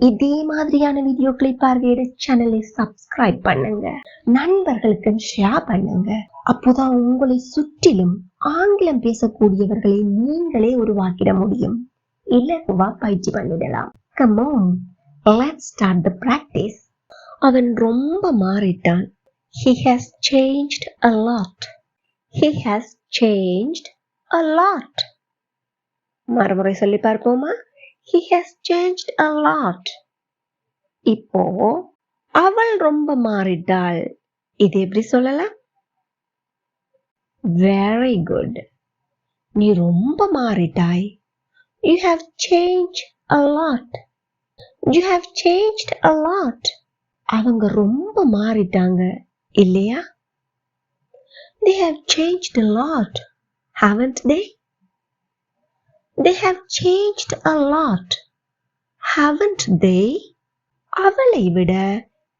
இதே மாதிரியான வீடியோக்களை பார்வையிட சேனலை சப்ஸ்கிரைப் பண்ணுங்க. நண்பர்களுக்கு ஷேர் பண்ணுங்க. அப்போதான் உங்களை சுற்றிலும் ஆங்கிலம் பேசக்கூடியவர்களை நீங்களே உருவாக்கிட முடியும். இலகுவா பயிற்சி பண்ணிடலாம். Come let let's start the practice அவன் ரொம்ப மாறிட்டான். He has changed a lot he has changed a lot மறுமுறை சொல்லி பார்ப்போமா? he has changed a lot இப்போ அவள் ரொம்ப மாறிட்டாள் இது எப்படி சொல்லலாம் வெரி குட் நீ ரொம்ப மாறிட்டாய் you have change a lot you have changed a lot அவங்க ரொம்ப மாறிட்டாங்க இல்லையா they have changed a lot haven't they they have changed a lot haven't they அவளை விட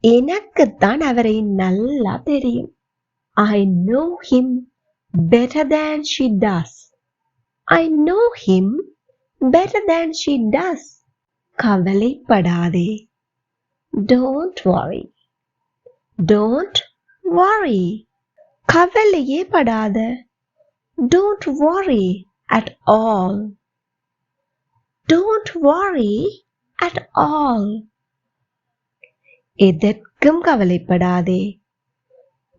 எனக்குத்தான் அவரை நல்லா தெரியும் I know him better than she does I know him better than she does கவலைப்படாதே Don't worry. Don't worry. கவலையே படாத Don't worry at all. Don't worry at all. எதற்கும் கவலைப்படாதே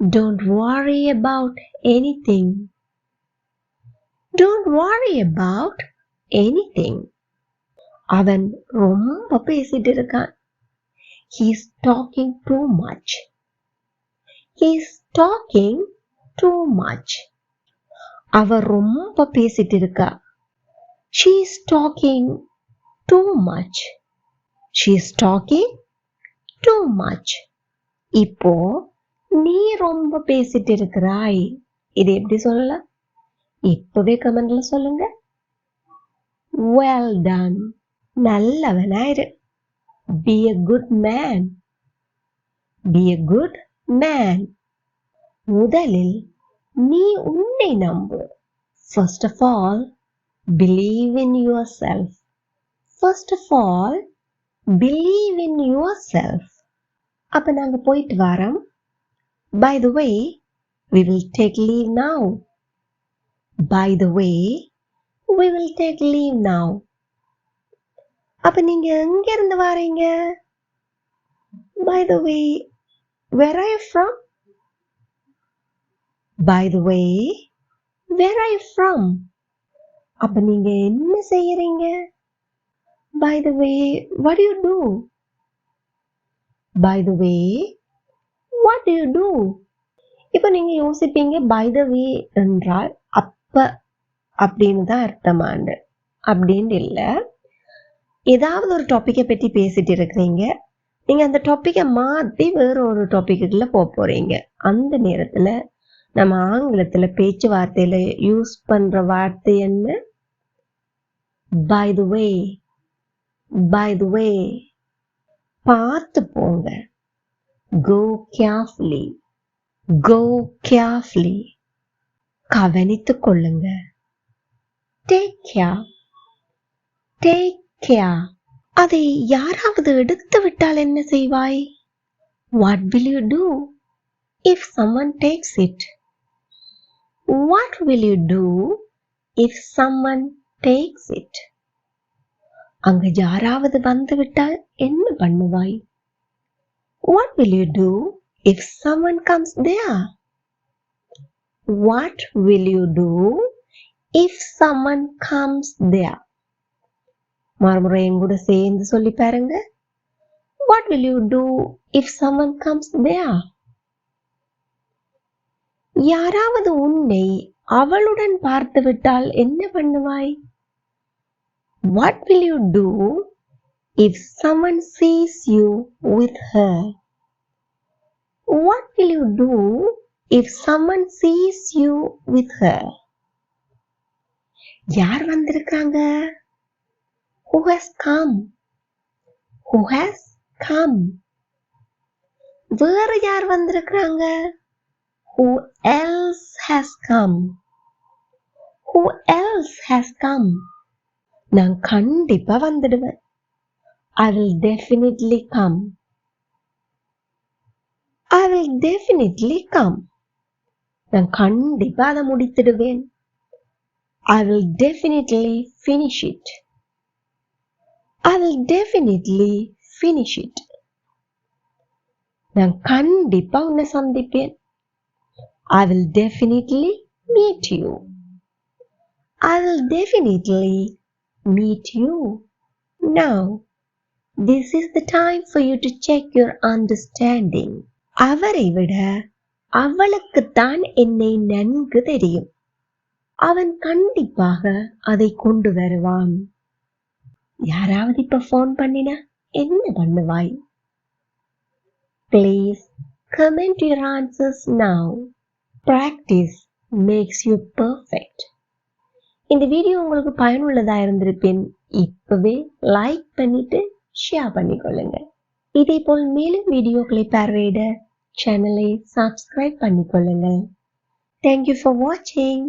Don't worry about anything. Don't worry about anything. அவன் ரொம்ப பேசிட்டு இருக்கான் He's talking too much. He's talking too much. அவ ரொம்ப பேசிட்டு இருக்கா She is talking too much. She is talking too much. இப்போ நீ ரொம்ப பேசிட்டு இருக்கிறாய் இது எப்படி சொல்லலாம் இப்பவே கமெண்ட்ல சொல்லுங்க well done நல்லவனாயிரு be a good man be a good man முதலில் நீ உன்னை நம்பு first of all believe in yourself. First of all, believe in yourself. அப்ப நாங்க போயிட்டு வரோம் By the way, we will take leave now. By the way, we will take leave now. அப்ப நீங்க எங்க இருந்து வாரீங்க by the way where I from by the way where I from அப்ப நீங்க என்ன செய்யறீங்க? By the way what you do by the way what you do இப்போ நீங்க யோசிப்பீங்க பை த வே என்றால் அப்ப அப்படின்னு தான் அர்த்தமாண்டு அப்படின்னு இல்லை. ஏதாவது ஒரு டாப்பிக்கை பற்றி பேசிட்டு இருக்கிறீங்க. நீங்கள் அந்த டாப்பிக்கை மாற்றி வேற ஒரு டாப்பிக்குள்ளே போக போகிறீங்க அந்த நேரத்தில் நம்ம ஆங்கிலத்தில் பேச்சுவார்த்தையில் யூஸ் பண்ணுற வார்த்தை என்ன? By the way by the வே பார்த்து போங்க. கோ கேர்ஃபுல்லி கோ கேர்ஃபுல்லி கவனித்து கொள்ளுங்க. டேக் கேர் டேக் கேர் அதை யாராவது எடுத்து விட்டால் என்ன செய்வாய்? What will you do if someone takes it what will you do if someone takes it அங்க யாராவது வந்து விட்டால் என்ன பண்ணுவாய்? What will you do if someone comes there what will you do if someone comes there மறுமுறை எங்கூட சேர்ந்து சொல்லி பாருங்க. What will you do if someone comes there யாராவது உன்னை அவளுடன் பார்த்து விட்டால் என்ன பண்ணுவாய்? What will you do if someone sees you with her What will you do if someone sees you with her? யார் வந்திருக்காங்க Who has come? Who has come? வேற யார் வந்திருக்காங்க Who else has come? Who else has come? நான் கண்டிப்பா வந்துடுவேன் I will definitely come I will definitely come நான் கண்டிப்பா அதை முடித்திடுவேன் I will definitely finish it I will definitely finish it நான் கண்டிப்பா உன்னை சந்திப்பேன் I will definitely meet you I will definitely meet you. Now, this is the time for you to check your understanding. அவரை விட அவளுக்குத்தான் என்னை நன்கு தெரியும். அவன் கண்டிப்பாக அதை கொண்டு வருவான். யாராவது இப்ப போன் பண்ணினா என்ன பண்ணுவாய்? Please comment your answers now practice makes you perfect இந்த வீடியோ உங்களுக்கு பயனுள்ளதா இருந்திருப்பேன். இப்பவே லைக் பண்ணிட்டு ஷேர் பண்ணிக்கொள்ளுங்க. இதே போல் மேலும் வீடியோக்களை பார்வையிட சேனலை சப்ஸ்கிரைப் பண்ணிக்கொள்ளுங்கள் தேங்க்யூ ஃபார் வாட்சிங்